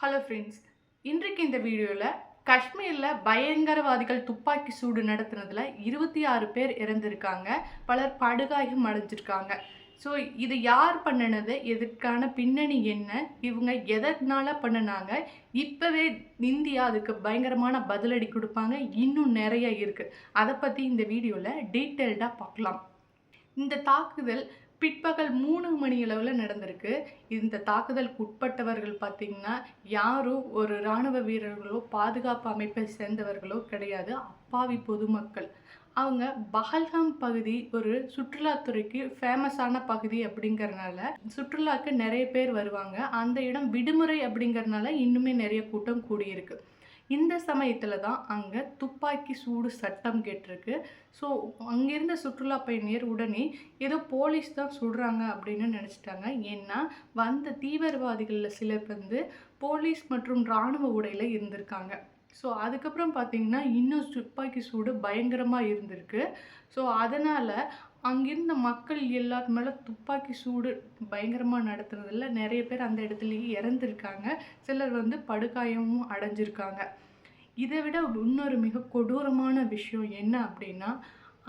Hello friends இன்றைக்கு இந்த வீடியோவில் காஷ்மீரில் பயங்கரவாதிகள் துப்பாக்கி சூடு நடத்துனதில் இருபத்தி ஆறு பேர் இறந்திருக்காங்க. பலர் படுகாயம் அடைஞ்சிருக்காங்க. ஸோ இது யார் பண்ணினது? எதுக்கான பின்னணி என்ன? இவங்க எதனால் பண்ணினாங்க? இப்போவே இந்தியா அதுக்கு பயங்கரமான பதிலடி கொடுப்பாங்க. இன்னும் நிறைய இருக்குது அதை பற்றி இந்த வீடியோவில் டீட்டெயில்டாக பார்க்கலாம். இந்த தாக்குதல் பிற்பகல் மூணு மணி அளவில் நடந்திருக்கு. இந்த தாக்குதலுக்கு உட்பட்டவர்கள் பார்த்திங்கன்னா யாரும் ஒரு இராணுவ வீரர்களோ பாதுகாப்பு அமைப்பை சேர்ந்தவர்களோ கிடையாது. அப்பாவி பொதுமக்கள். அவங்க பஹல்காம் பகுதி ஒரு சுற்றுலாத்துறைக்கு ஃபேமஸான பகுதி அப்படிங்கறனால சுற்றுலாக்கு நிறைய பேர் வருவாங்க. அந்த இடம் விடுமுறை அப்படிங்கறனால இன்னுமே நிறைய கூட்டம் கூடியிருக்கு. இந்த சமயத்தில் தான் அங்கே துப்பாக்கி சூடு சட்டம் கேட்டிருக்கு. ஸோ அங்கிருந்த சுற்றுலா பயணியர் உடனே ஏதோ போலீஸ் தான் சுடுறாங்க அப்படின்னு நினச்சிட்டாங்க. ஏன்னா வந்த தீவிரவாதிகளில் சிலர் வந்து போலீஸ் மற்றும் இராணுவ உடையில் இருந்திருக்காங்க. ஸோ அதுக்கப்புறம் பார்த்தீங்கன்னா இன்னும் துப்பாக்கி சூடு பயங்கரமாக இருந்திருக்கு. ஸோ அதனால் அங்கிருந்த மக்கள் எல்லாத்து மேலே துப்பாக்கி சூடு பயங்கரமாக நடத்துறதுல நிறைய பேர் அந்த இடத்துலையே இறந்துருக்காங்க. சிலர் வந்து படுகாயமும் அடைஞ்சிருக்காங்க. இதை விட இன்னொரு மிக கொடூரமான விஷயம் என்ன அப்படின்னா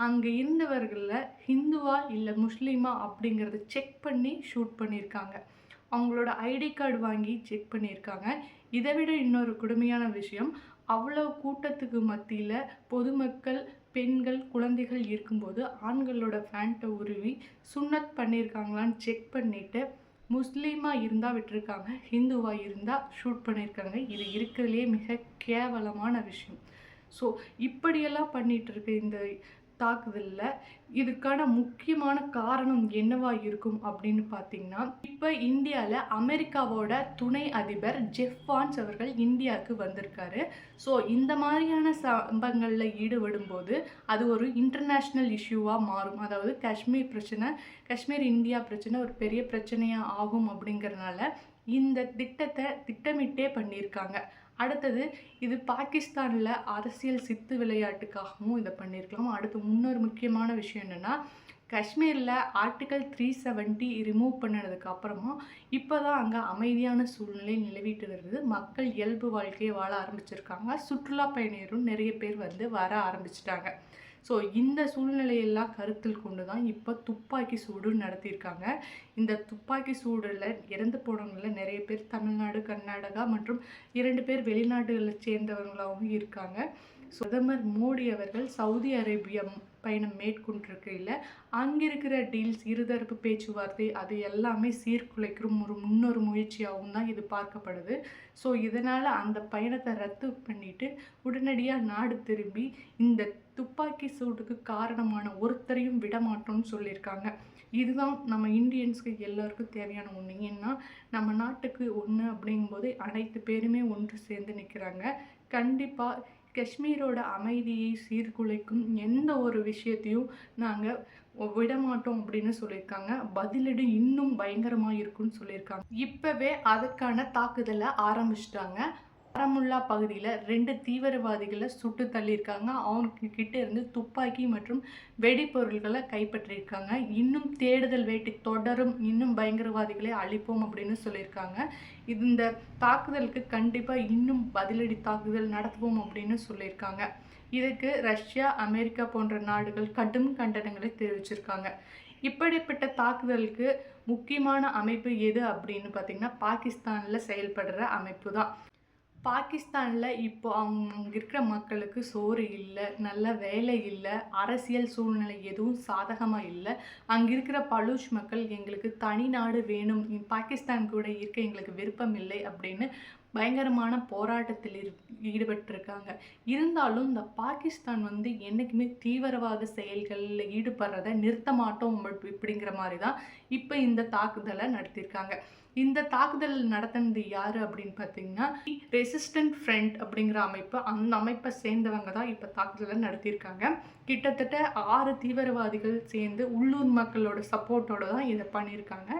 அங்கே இருந்தவர்களில் ஹிந்துவா இல்லை முஸ்லீமா அப்படிங்கிறத செக் பண்ணி ஷூட் பண்ணியிருக்காங்க அவங்களோட ஐடி கார்டு வாங்கி செக் பண்ணியிருக்காங்க இதை விட இன்னொரு கொடுமையான விஷயம் அவ்வளோ கூட்டத்துக்கு மத்தியில் பொதுமக்கள் பெண்கள் குழந்தைகள் இருக்கும்போது ஆண்களோட ஃபேண்ட்டை உருவி சுண்ணத் பண்ணியிருக்காங்களான்னு செக் பண்ணிவிட்டு முஸ்லீமாக இருந்தால் விட்டுருக்காங்க ஹிந்துவாக இருந்தால் ஷூட் பண்ணியிருக்காங்க இது இருக்கிறதுலே மிக கேவலமான விஷயம். ஸோ இப்படியெல்லாம் பண்ணிகிட்டு இருக்க இந்த தாக்குதலில் இதுக்கான முக்கியமான காரணம் என்னவா இருக்கும் அப்படின்னு பார்த்தீங்கன்னா இப்போ இந்தியாவில் அமெரிக்காவோட துணை அதிபர் ஜெஃப் வான்ஸ் அவர்கள் இந்தியாவுக்கு வந்திருக்காரு. ஸோ இந்த மாதிரியான சம்பவங்களில் ஈடுபடும் போது அது ஒரு இன்டர்நேஷ்னல் இஷ்யூவாக மாறும். அதாவது காஷ்மீர் பிரச்சனை காஷ்மீர் இந்தியா பிரச்சனை ஒரு பெரிய பிரச்சனையாக ஆகும் அப்படிங்கிறதுனால இந்த திட்டத்தை திட்டமிட்டே பண்ணியிருக்காங்க. அடுத்தது இது பாகிஸ்தானில் அரசியல் சித்து விளையாட்டுக்காகவும் இதை பண்ணியிருக்கலாம். அடுத்து இன்னொரு முக்கியமான விஷயம் என்னென்னா காஷ்மீரில் ஆர்டிக்கல் த்ரீ செவன்ட்டி ரிமூவ் பண்ணதுக்கு அப்புறமா இப்போ தான் அங்கே அமைதியான சூழ்நிலை நிலவிட்டு வருது. மக்கள் இயல்பு வாழ்க்கையை வாழ ஆரம்பிச்சிருக்காங்க. சுற்றுலா பயணியரும் நிறைய பேர் வந்து வர ஆரம்பிச்சிட்டாங்க. ஸோ இந்த சூழ்நிலையெல்லாம் கருத்தில் கொண்டு தான் இப்போ துப்பாக்கி சூடு நடத்தியிருக்காங்க. இந்த துப்பாக்கி சூடில் இறந்து போனவங்களில் நிறைய பேர் தமிழ்நாடு கர்நாடகா மற்றும் இரண்டு பேர் வெளிநாடுகளை சேர்ந்தவங்களாகவும் இருக்காங்க. பிரதமர் மோடி அவர்கள் சவுதி அரேபியா பயணம் மேற்கொண்டிருக்கையில் அங்கே இருக்கிற டீல்ஸ் இருதரப்பு பேச்சுவார்த்தை அது எல்லாமே சீர்குலைக்கிற ஒரு முன்னொரு முயற்சியாகவும் தான் இது பார்க்கப்படுது. ஸோ இதனால் அந்த பயணத்தை ரத்து பண்ணிட்டு உடனடியாக நாடு திரும்பி இந்த துப்பாக்கி சூட்டுக்கு காரணமான ஒருத்தரையும் விடமாட்டோம்னு சொல்லியிருக்காங்க. இதுதான் நம்ம இந்தியன்ஸ்க்கு எல்லாருக்கும் தேவையான ஒன்று ஏன்னா நம்ம நாட்டுக்கு ஒன்று அப்படிங்கும்போது அனைத்து பேருமே ஒன்று சேர்ந்து நிற்கிறாங்க கண்டிப்பாக காஷ்மீரோட அமைதியை சீர்குலைக்கும் எந்த ஒரு விஷயத்தையும் நாங்கள் விடமாட்டோம் அப்படின்னு சொல்லியிருக்காங்க. பதிலடி இன்னும் பயங்கரமாக இருக்குன்னு சொல்லியிருக்காங்க. இப்போவே அதுக்கான தாக்குதலை ஆரம்பிச்சிட்டாங்க. பாரமுல்லா பகுதியில் ரெண்டு தீவிரவாதிகளை சுட்டு தள்ளியிருக்காங்க. அவங்க கிட்ட இருந்து துப்பாக்கி மற்றும் வெடிப்பொருள்களை கைப்பற்றியிருக்காங்க. இன்னும் தேடுதல் வேட்டை தொடரும் இன்னும் பயங்கரவாதிகளை அழிப்போம் அப்படின்னு சொல்லியிருக்காங்க. இது இந்த தாக்குதலுக்கு கண்டிப்பாக இன்னும் பதிலடி தாக்குதல் நடத்துவோம் அப்படின்னு சொல்லியிருக்காங்க. இதுக்கு ரஷ்யா அமெரிக்கா போன்ற நாடுகள் கடும் கண்டனங்களை தெரிவிச்சிருக்காங்க. இப்படிப்பட்ட தாக்குதலுக்கு முக்கியமான அமைப்பு எது அப்படின்னு பார்த்தீங்கன்னா பாகிஸ்தானில் செயல்படுற அமைப்பு தான். பாகிஸ்தானில் இப்போ அவங்க அங்கே இருக்கிற மக்களுக்கு சோறு இல்லை நல்ல வேலை இல்லை அரசியல் சூழ்நிலை எதுவும் சாதகமாக இல்லை. அங்கே இருக்கிற பலூச் மக்கள் எங்களுக்கு தனி நாடு வேணும். பாகிஸ்தான் கூட இருக்க எங்களுக்கு விருப்பம் இல்லை அப்படின்னு பயங்கரமான போராட்டத்தில் இரு ஈடுபட்டிருக்காங்க. இருந்தாலும் இந்த பாகிஸ்தான் வந்து என்றைக்குமே தீவிரவாத செயல்களில் ஈடுபடுறத நிறுத்த மாட்டோம் இப்படிங்கிற மாதிரி தான் இப்போ இந்த தாக்குதலை நடத்தியிருக்காங்க. இந்த தாக்குதல் நடத்தினது யார் அப்படின்னு பார்த்தீங்கன்னா ரெசிஸ்டன்ட் ஃப்ரண்ட் அப்படிங்கிற அமைப்பு. அந்த அமைப்பை சேர்ந்தவங்க தான் இப்போ தாக்குதலை நடத்தியிருக்காங்க. கிட்டத்தட்ட ஆறு தீவிரவாதிகள் சேர்ந்து உள்ளூர் மக்களோட சப்போர்ட்டோட தான் இதை பண்ணியிருக்காங்க.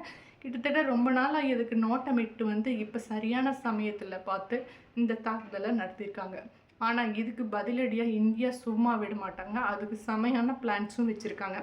கிட்டத்தட்ட ரொம்ப நாளாக இதுக்கு நோட்டமிட்டு வந்து இப்போ சரியான சமயத்தில் பார்த்து இந்த தாக்குதலை நடத்தியிருக்காங்க. ஆனால் இதுக்கு பதிலடியாக இந்தியா சும்மா விட மாட்டாங்க. அதுக்கு செமையான பிளான்ஸும் வச்சுருக்காங்க.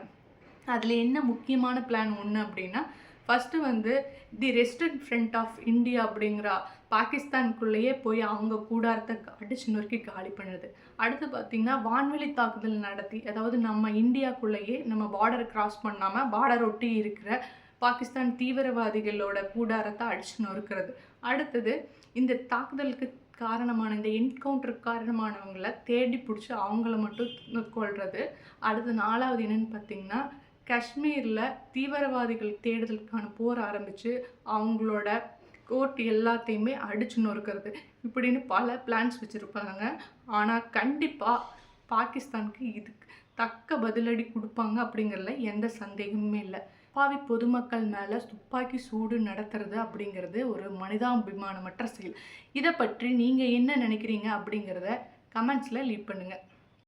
அதில் என்ன முக்கியமான பிளான் ஒன்று அப்படின்னா ஃபஸ்ட்டு வந்து the resistance front of India அப்படிங்கிற பாகிஸ்தானுக்குள்ளேயே போய் அவங்க கூடாரத்தை அடிச்சு நொறுக்கி காலி பண்ணுது அடுத்து பார்த்திங்கன்னா வான்வெளி தாக்குதல் நடத்தி அதாவது நம்ம இந்தியாக்குள்ளேயே நம்ம பார்டர் கிராஸ் பண்ணாமல் பார்டர் ஒட்டி இருக்கிற பாகிஸ்தான் தீவிரவாதிகளோட கூடாரத்தை அடிச்சு நொறுக்கிறது. அடுத்தது இந்த தாக்குதலுக்கு காரணமான இந்த என்கவுண்டர் காரணமானவங்களை தேடி பிடிச்சி அவங்கள மட்டும் கொள்வது அடுத்து நாலாவது என்னன்னு பார்த்தீங்கன்னா காஷ்மீரில் தீவிரவாதிகள் தேடுதலுக்கான போர் ஆரம்பித்து அவங்களோட கோர்ட் எல்லாத்தையுமே அடிச்சு நொறுக்கிறது. இப்படின்னு பல பிளான்ஸ் வச்சுருப்பாங்க. ஆனால் கண்டிப்பாக பாகிஸ்தானுக்கு இதுக்கு தக்க பதிலடி கொடுப்பாங்க அப்படிங்கிறதுல எந்த சந்தேகமுமே இல்லை. பாவி பொதுமக்கள் மேலே துப்பாக்கி சூடு நடத்துறது அப்படிங்கிறது ஒரு மனிதாபிமானமற்ற செயல். இதை பற்றி நீங்கள் என்ன நினைக்கிறீங்க அப்படிங்கிறத கமெண்ட்ஸில் லீவ் பண்ணுங்கள்